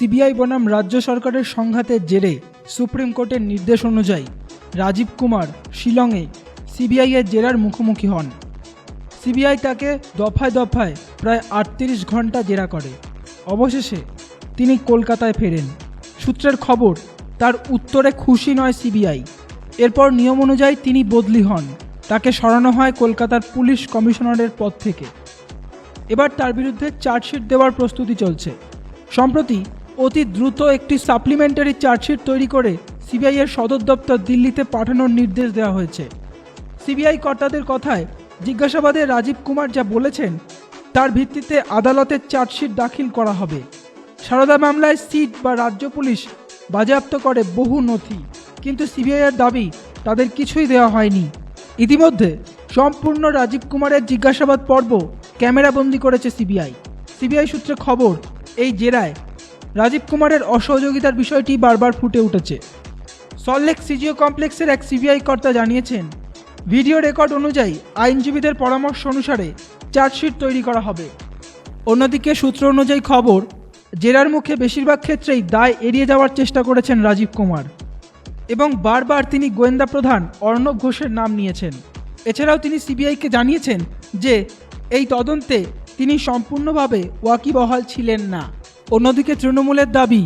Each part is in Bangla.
সিবিআই বনাম রাজ্য সরকারের সংঘাতের জেরে সুপ্রিম কোর্টের নির্দেশ অনুযায়ী রাজীব কুমার শিলংয়ে সিবিআইয়ের জেরার মুখোমুখি হন। সিবিআই তাকে দফায় দফায় প্রায় আটত্রিশ ঘণ্টা জেরা করে। অবশেষে তিনি কলকাতায় ফেরেন। সূত্রের খবর, তার উত্তরে খুশি নয় সিবিআই। এরপর নিয়ম অনুযায়ী তিনি বদলি হন। তাকে সরানো হয় কলকাতার পুলিশ কমিশনারের পদ থেকে। এবার তার বিরুদ্ধে চার্জশিট দেওয়ার প্রস্তুতি চলছে। সম্প্রতি অতি দ্রুত একটি সাপ্লিমেন্টারি চার্জশিট তৈরি করে সিবিআইয়ের সদর দপ্তর দিল্লিতে পাঠানোর নির্দেশ দেওয়া হয়েছে। সিবিআই কর্তাদের কথায় জিজ্ঞাসাবাদে রাজীব কুমার যা বলেছেন, তার ভিত্তিতে আদালতে চার্জশিট দাখিল করা হবে। সারদা মামলায় সিট বা রাজ্য পুলিশ বাজেয়াপ্ত করে বহু নথি, কিন্তু সিবিআইয়ের দাবি তাদের কিছুই দেওয়া হয়নি। ইতিমধ্যে সম্পূর্ণ রাজীব কুমারের জিজ্ঞাসাবাদ পর্ব ক্যামেরাবন্দি করেছে সিবিআই সিবিআই সূত্রে খবর, এই জেরায় রাজীব কুমারের অসহযোগিতার বিষয়টি বারবার ফুটে উঠেছে। সল্টলেক সিজিও কমপ্লেক্সের এক সিবিআই কর্তা জানিয়েছেন, ভিডিও রেকর্ড অনুযায়ী আইনজীবীদের পরামর্শ অনুসারে চার্জশিট তৈরি করা হবে। অন্যদিকে সূত্র অনুযায়ী খবর, জেরার মুখে বেশিরভাগ ক্ষেত্রেই দায় এড়িয়ে যাওয়ার চেষ্টা করেছেন রাজীব কুমার এবং বারবার তিনি গোয়েন্দা প্রধান অর্ণব ঘোষের নাম নিয়েছেন। এছাড়াও তিনি সিবিআইকে জানিয়েছেন যে, এই তদন্তে তিনি সম্পূর্ণভাবে ওয়াকিবহাল ছিলেন না। অন্যদিকে তৃণমূলের দাবি,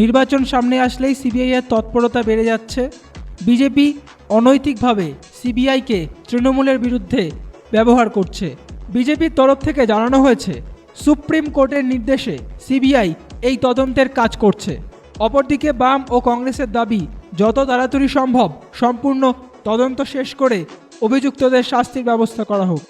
নির্বাচন সামনে আসলেই সিবিআইয়ের তৎপরতা বেড়ে যাচ্ছে। বিজেপি অনৈতিকভাবে সিবিআইকে তৃণমূলের বিরুদ্ধে ব্যবহার করছে। বিজেপির তরফ থেকে জানানো হয়েছে, সুপ্রিম কোর্টের নির্দেশে সিবিআই এই তদন্তের কাজ করছে। অপরদিকে বাম ও কংগ্রেসের দাবি, যত তাড়াতাড়ি সম্ভব সম্পূর্ণ তদন্ত শেষ করে অভিযুক্তদের শাস্তির ব্যবস্থা করা হোক।